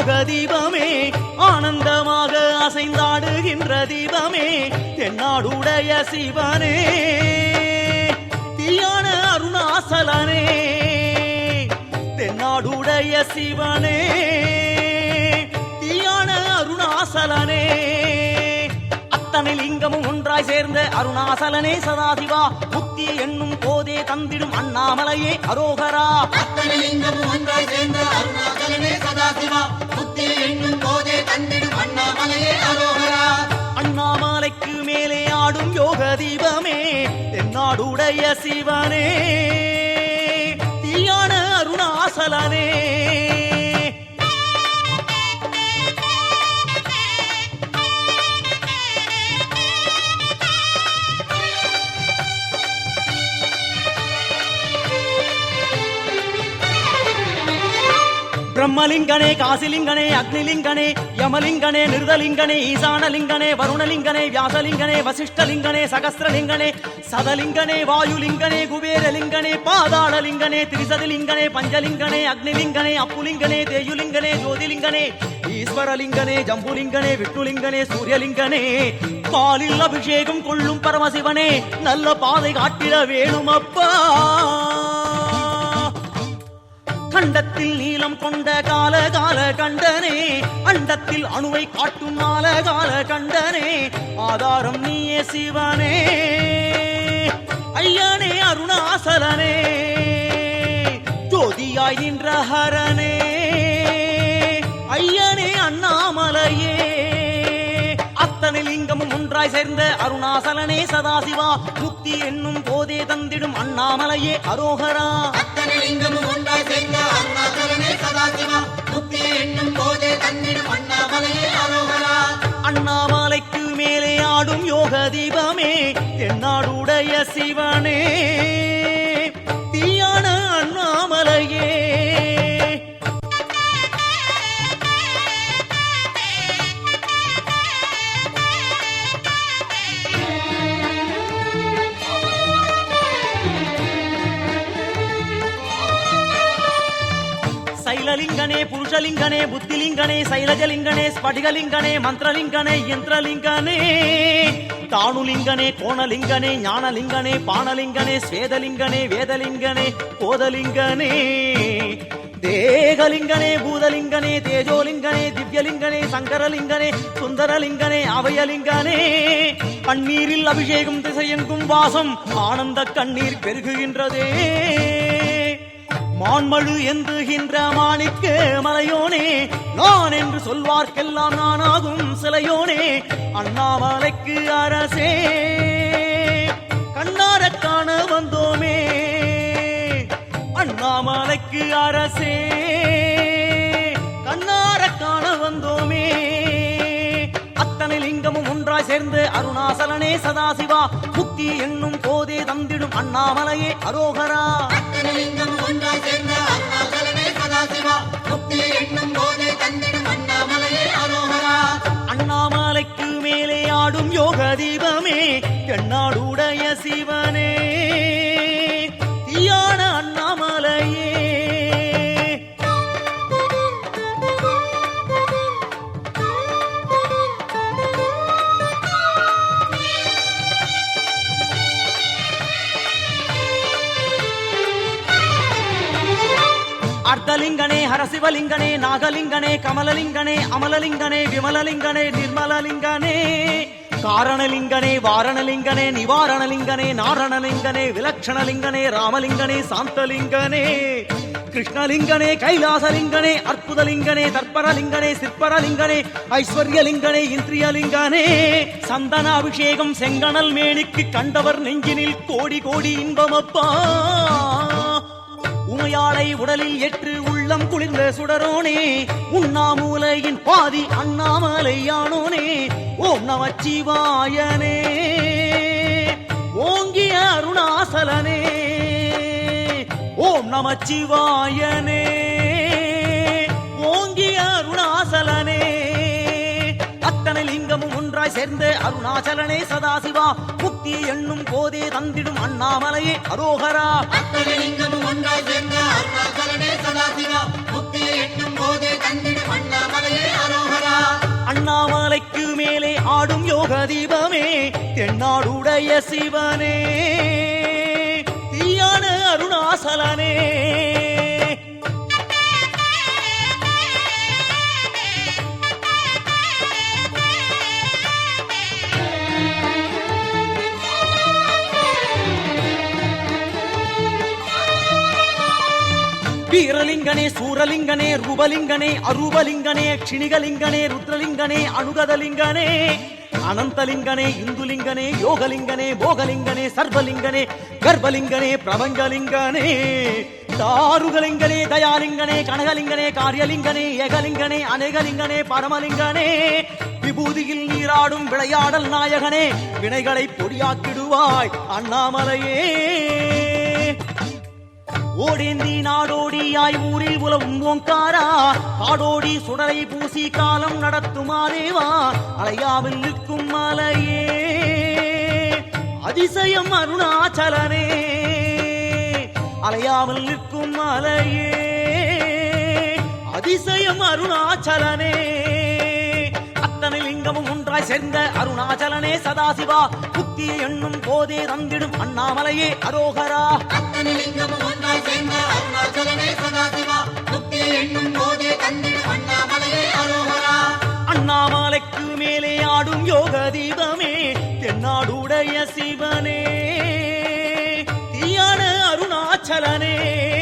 மோக தீபமே ஆனந்தமாக அசைந்தாடுகின்ற தீபமே தென்னாடுடைய சிவனே தீயான அருணாசலனே தென்னாடுடைய சிவனே. லிங்கமும் ஒன்றாய் சேர்ந்த அருணாசலனே சதாசிவா. முக்தி என்னும் போதே தந்திடும் அண்ணாமலையே அரோகரா. அத்தனை லிங்கம் ஒன்றாய் சேர்ந்த அருணாச்சலனே சதாசிவா. புத்தி என்னும் போதே தந்திடும் அண்ணாமலையே அரோகரா. அண்ணாமலைக்கு மேலே ஆடும் யோக தீபமே தென்னாடுடைய சிவனே. தீயான அருணாசலனே. பிரம்மலிங்கனே காசிலிங்கனே அக்னிலிங்கனே யமலிங்கனே நிருதலிங்கனே ஈசானலிங்கனே வருணலிங்கனே வியாசலிங்கனே வசிஷ்டலிங்கனே சகஸ்திரலிங்கனே சதலிங்கனே வாயுலிங்கனே குபேரலிங்கனே பாதாளலிங்கனே திரிசதிலிங்கனே பஞ்சலிங்கனே அக்னிலிங்கனே அப்புலிங்கனே தேயுலிங்கனே ஜோதிலிங்கனே ஈஸ்வரலிங்கனே ஜம்புலிங்கனே விட்டுலிங்கனே சூரியலிங்கனே. பாலில் அபிஷேகம் கொள்ளும் பரமசிவனே நல்ல பாதை காட்டிட வேணுமப்பா. கண்டத்தில் நீளம் கொண்ட கால கால கண்டனே அண்டத்தில் அணுவை காட்டும் நால கால கண்டனே ஆதாரம் நீயே சிவனே ஐயனே அருணாசலனே ஜோதியாய் நின்ற ஹரனே ஐயனே அண்ணாமலையே ஒன்றாய் சேர்ந்த அருணாசலனே சதாசிவா. முக்தி என்னும் போதே தந்திடும் அண்ணாமலையே அரோகரா. ஒன்றாய் சேர்ந்த அருணாச்சலனே சதாசிவா. புத்தி என்னும் போதே தந்திடும் அண்ணாமலையே அரோகரா. அண்ணாமலைக்கு மேலே ஆடும் யோக தீபமே தென்னாடுடைய சிவனே. சைலலிங்கனே புருஷலிங்கனே புத்திலிங்கனே சைலஜலிங்கனே ஸ்படிகலிங்கனே மந்திரலிங்கனே யந்திரலிங்கனே தானுலிங்கனே கோணலிங்கனே ஞானலிங்கனே பாணலிங்கனே ஸ்வேதலிங்கனே வேதலிங்கனே கோதலிங்கனே. தேகலிங்கனே பூதலிங்கனே தேஜோலிங்கனே திவ்யலிங்கனே சங்கரலிங்கனே சுந்தரலிங்கனே அவயலிங்கனே. கண்ணீரில் அபிஷேகம் திசையெங்கும் வாசம் ஆனந்த கண்ணீர் பெருகுகின்றதே. மான்மழு என்றுகின்ற மாணிக்க மலையோனே நான் என்று சொல்வார்க்கெல்லாம் நானாகும் சிலையோனே அண்ணாமலைக்கு அரசே கண்ணார காண வந்தோமே அண்ணாமலைக்கு அரசே கண்ணார காண வந்தோமே. ஒன்றாய் சேர்ந்த அருணாச்சலனே சதாசிவா. புத்தி என்னும் போதே தந்திடும் அண்ணாமலையே அரோகரா. அண்ணாமலைக்கு மேலே ஆடும் யோக தீபமே தென்னாடுடைய சிவனே. நரசிவலிங்கனே நாகலிங்கனே கமலலிங்கனே அமலலிங்கனே விமலலிங்கனே நிர்மலலிங்கனே காரணலிங்கனே வாரணலிங்கனே நிவாரணலிங்கனே நாரணலிங்கனே விலக்ஷணலிங்கனே ராமலிங்கனே சாந்தலிங்கனே கிருஷ்ணலிங்கனே கைலாசலிங்கனே அற்புதலிங்கனே தற்பரலிங்கனே சிற்பரலிங்கனே ஐஸ்வர்யலிங்கனே இந்திரியலிங்கனே சந்தன அபிஷேகம் செங்கணல் மேனிக்கு கண்டவர் நெஞ்சினில் கோடி கோடி இன்பமப்பா. உமையாளை உடலில் ஏற்று உள்ளம் குளிர்ந்த சுடரோனே உண்ணாமூலையின் பாதி அண்ணாமலையானோனே ஓம் நமச்சிவாயனே ஓங்கிய அருணாசலனே ஓம் நமச்சிவாயனே ஓங்கிய அருணாசலனே. அத்தனை லிங்கமும் ஒன்றாய் சேர்ந்த அருணாச்சலனே சதாசிவா முக்தி எண்ணும் போதே தந்திடும் அண்ணாமலையே அரோகரா. அத்தனை லிங்கமும் ஒன்றாய் சேர்ந்த அருணாச்சலனே ஆடும் தென்னாடுடைய சிவனே. தீயான அருணாசலனே. வீரலிங்கனே சூரலிங்கனே ரூபலிங்கனே அரூபலிங்கனே க்ஷிணிகலிங்கனே ருத்ரலிங்கனே அனுகதலிங்கனே. அனந்தலிங்கனே இந்துலிங்கனே யோகலிங்கனே போகலிங்கனே சர்வலிங்கனே கர்ப்பலிங்கனே பிரபஞ்சலிங்கனே. தாருகலிங்கனே தயாலிங்கனே கனகலிங்கனே காரியலிங்கனே ஏகலிங்கனே அநேகலிங்கனே பரமலிங்கனே. விபூதியில் நீராடும் விளையாடல் நாயகனே வினைகளை பொடியாக்கிடுவாய் அண்ணாமலையே. ஓடேந்தி நாடோடியாய் ஊரில் உலவும் ஓங்காரா காடோடி சுடரை பூசி காலம் நடத்துமாதேவா அலையாவில் நிற்கும் மலையே. அதிசயம் அருணாச்சலனே. அலையாமல் நிற்கும் மலையே. அதிசயம் அருணாச்சலனே. அத்தனை லிங்கமும் ஒன்றாய் சேர்ந்த அருணாச்சலனே சதாசிவா. புத்தி எண்ணும் போதே தந்திடும் அண்ணாமலையே அரோகரா. அத்தனை லிங்கமும் ஒன்றாய் சேர்ந்த அருணாச்சலனே சதாசிவா. முக்தி எண்ணும் போதே தந்திடும் அண்ணாமலையே அரோகரா. அண்ணாமலைக்கு மேலே ஆடும் யோக தீபமே தென்னாடுடைய சிவனே. தீயான அருணாச்சலனே.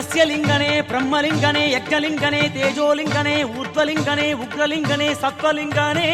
கசியலிங்கனே பிரம்மலிங்கனே யக்ஞலிங்கனே தேஜோலிங்கனே ஊர்த்வலிங்கனே உக்ரலிங்கனே சத்வலிங்கனே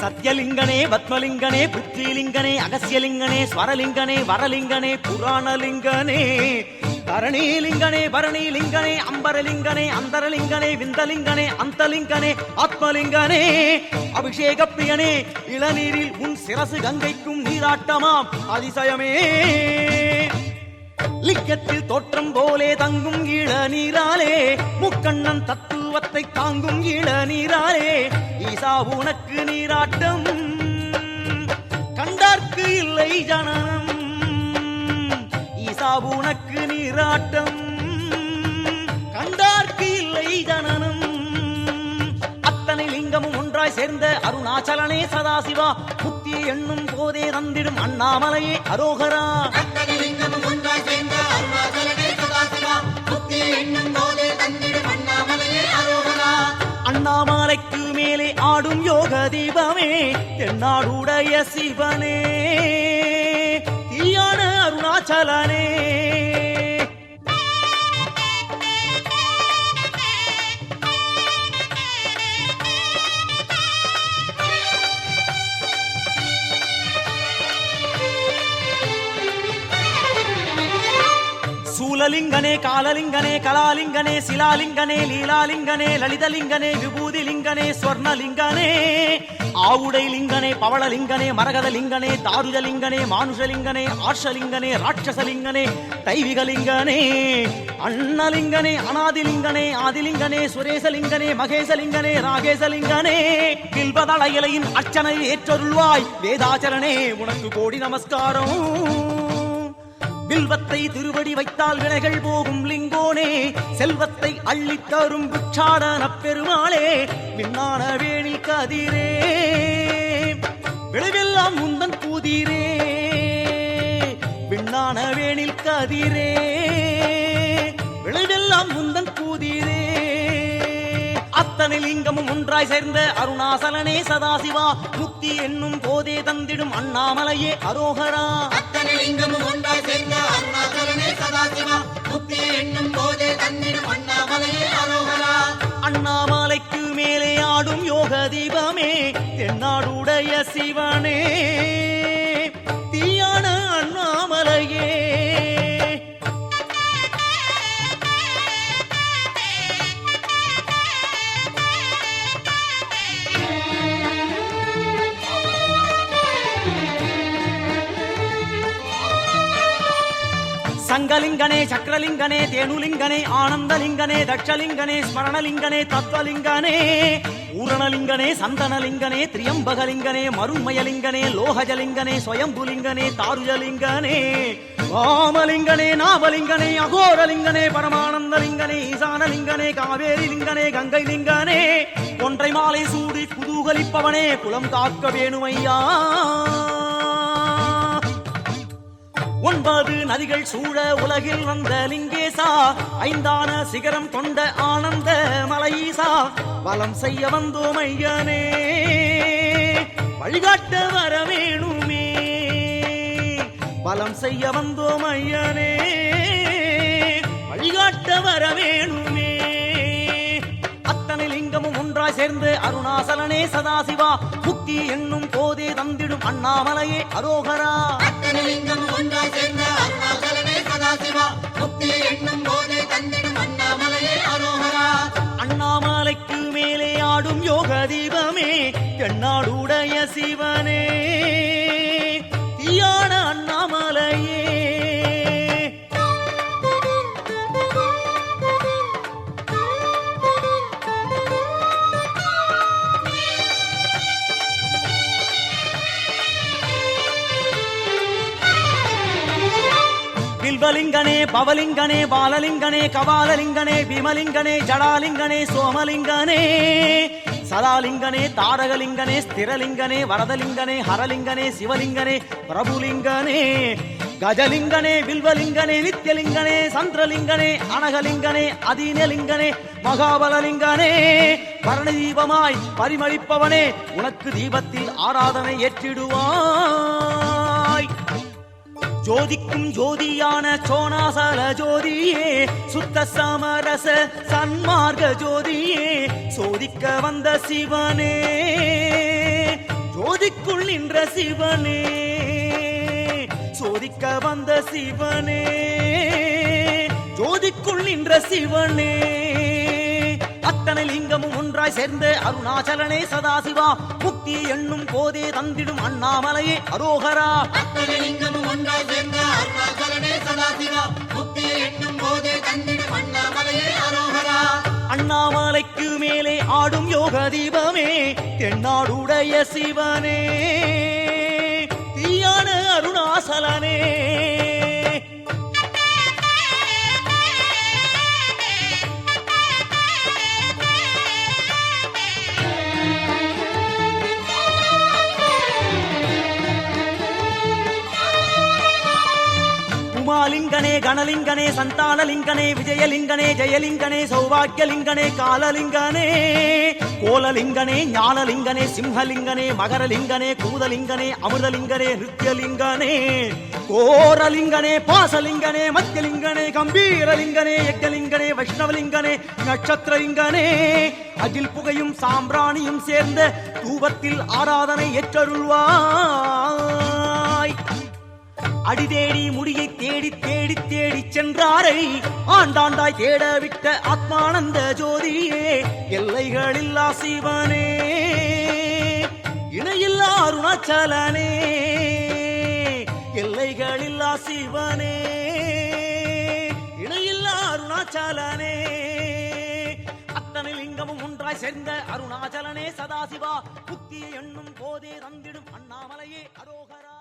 சத்யலிங்கனே பத்மலிங்கனே புத்திலிங்கனே அகசியலிங்கனே ஸ்வரலிங்கனே வரலிங்கனே புராணலிங்கனே தரணிலிங்கனே பரணிலிங்கனே அம்பரலிங்கனே அந்தரலிங்கனே விந்தலிங்கனே அந்தலிங்கனே ஆத்மலிங்கனே அபிஷேக பிரியனே இளநீரில் உன் சிரசு கங்கைக்கும் நீராட்டமாம். அதிசயமே. லிங்கத்தில் தோற்றம் போலே தங்கும் இளநீராலே முக்கண்ணன் தத்துவத்தை தாங்கும் இளநீராலே ஈசா உனக்கு நீராட்டம் கண்டார்க்கு இல்லை ஜனம் ஈசா உனக்கு நீராட்டம் கண்டார்க்கு இல்லை ஜனனம் அத்தனை லிங்கமும் ஒன்றாய் சேர்ந்த அருணாச்சலனே சதாசிவா புத்தி எண்ணும் போதே தந்திடும் அண்ணாமலையே அரோகரா. அண்ணாமலைக்கு மேலே ஆடும் யோக தீபமே தென்னாடுடைய சிவனே. தீயான அருணாச்சலனே. சூலலிங்கனே காலலிங்கனே கலாலிங்கனே சிலாலிங்கனே லீலாலிங்கனே லலிதலிங்கனே விபூதிலிங்கனே ஸ்வர்ணலிங்கனே ஆவுடை லிங்கனே பவளலிங்கனே மரகதலிங்கனே தாருஜலிங்கனே மானுஷலிங்கனே ஆர்ஷலிங்கனே ராட்சசலிங்கனே தைவிகலிங்கனே அண்ணலிங்கனே அனாதிலிங்கனே ஆதிலிங்கனே சுரேசலிங்கனே மகேசலிங்கனே ராகேசலிங்கனே கில்பதள இலையின் அர்ச்சனை ஏற்றருள்வாய். வேதாச்சரணே உனக்கு கோடி நமஸ்காரம். வில்வத்தை திருவடி வைத்தால் வினைகள் போகும் லிங்கோனே செல்வத்தை அள்ளித் தரும் பிச்சாடன பெருமாளே விண்ணான வேணி கதிரே விளைவெல்லாம் முந்தன் கூதிரே விண்ணான வேணில் கதிரே. அத்தனை லிங்கமும் ஒன்றாய் சேர்ந்த அருணாசலனே சதாசிவா. முக்தி என்னும் போதே தந்திடும் அண்ணாமலையே அரோகரா. அத்தனை லிங்கமும் ஒன்றாய் சேர்ந்த அருணாச்சலனே சதாசிவா. முக்தி எண்ணும் போதே தந்திடும் அண்ணாமலையே அரோகரா. அண்ணாமலைக்கு மேலே ஆடும் யோக தீபமே தென்னாடுடைய சிவனே. தீயான அண்ணாமலையே. லிங்கலிங்கனே சக்கரலிங்கனே தேனுலிங்கனே ஆனந்தலிங்கனே தட்சலிங்கனே ஸ்மரணலிங்கனே தத்வலிங்கனே பூரணலிங்கனே சந்தனலிங்கனே திரியம்பகலிங்கனே மருண்மயலிங்கனே லோகஜலிங்கனே ஸ்வயம்புலிங்கனே தாருஜலிங்கனே வாமலிங்கனே நாமலிங்கனே அகோரலிங்கனே பரமானந்தலிங்கனே ஈசானலிங்கனே காவேரி லிங்கனே கங்கை லிங்கனே ஒன்றை மாலை சூடி குதூகலிப்பவனே குலம் காக்க வேணுமையா? ஒன்பது நதிகள் சூழ உலகில் வந்த லிங்கேசா ஐந்தான சிகரம் கொண்ட ஆனந்த மலையீசா வலம் செய்ய வந்தோம் ஐயனே வழிகாட்ட வர வேணுமே வலம் செய்ய வந்தோம் ஐயனே வழிகாட்ட வர வேணுமே ஒன்றாய் சேர்ந்து அருணாசலனே சதாசிவா. முக்தி என்னும் போதே தந்திடும் அண்ணாமலையே அரோகரா. ஒன்றாய் சேர்ந்த அருணாச்சலனே சதாசிவா. முக்தி எண்ணும் போதே தந்திடும் அண்ணாமலையே அரோகரா. அண்ணாமலைக்கு மேலே ஆடும் யோக தீபமே தென்னாடுடைய சிவனே. தீயான வில்வலிங்கனே பவலிங்கனே பாலலிங்கனே கபாலலிங்கனே பீமலிங்கனே ஜடாலிங்கனே சோமலிங்கனே சதாலிங்கனே தாரகலிங்கனே ஸ்திரலிங்கனே வரதலிங்கனே ஹரலிங்கனே சிவலிங்கனே பிரபுலிங்கனே கஜலிங்கனே வில்வலிங்கனே நித்யலிங்கனே சந்திரலிங்கனே அனகலிங்கனே அதீனலிங்கனே மகாபலலிங்கனே பரணதீபமாய் பரிமளிப்பவனே உனக்கு தீபத்தில் ஆராதனை ஏற்றிடுவான். ஜோதிக்கும் ஜோதியான சோனாசல ஜோதியே சுத்த சமரச சன்மார்க்க ஜோதியே சோதிக்க வந்த சிவனே ஜோதிக்குள் நின்ற சிவனே சோதிக்க வந்த சிவனே ஜோதிக்குள் நின்ற சிவனே. அத்தனை லிங்கமும் ஒன்றாய் சேர்ந்து அருணாச்சலனே சதாசிவா முக்தி என்னும் போதே தந்திடும் அண்ணாமலையே அரோகரா. அத்தனை லிங்கமும் ஒன்றாய் சேர்ந்த அருணாச்சலனே சதாசிவா. முக்தி எண்ணும் போதே தந்திடும் அண்ணாமலையே அரோகரா. அண்ணாமலைக்கு மேலே ஆடும் யோக தீபமே தென்னாடுடைய சிவனே தீயான அருணாசலனே. லிங்கனே கணலிங்கனே சந்தானலிங்கனே விஜயலிங்கனே ஜெயலிங்கனே சௌபாக்கியலிங்கனே காலலிங்கனே கோலலிங்கனே ஞானலிங்கனே சிம்ஹலிங்கனே மகரலிங்கனே கூதலிங்கனே அமிர்தலிங்கனே நிருத்தியலிங்கனே கோரலிங்கனே பாசலிங்கனே மத்தியலிங்கனே கம்பீரலிங்கனே யஜ்ஞலிங்கனே வைஷ்ணவலிங்கனே நட்சத்திரலிங்கனே. அகில் புகையும் சாம்பிராணியும் சேர்ந்த தூபத்தில் ஆராதனை ஏற்றருள்வாய் அடிதேடி முடியை தேடி தேடி தேடி சென்றாரை. ஆண்டாண்டாய் தேடவிட்ட ஆத்மானந்த ஜோதியே எல்லைகளில்லா சிவனே இணையில்லா அருணாச்சலனே எல்லைகளில்லா சிவனே இணையில்லா அருணாச்சலனே. அத்தனை லிங்கமும் ஒன்றாய் சேர்ந்த அருணாச்சலனே சதாசிவா புத்தியை எண்ணும் போதே தந்திடும் அண்ணாமலையே அரோகரா.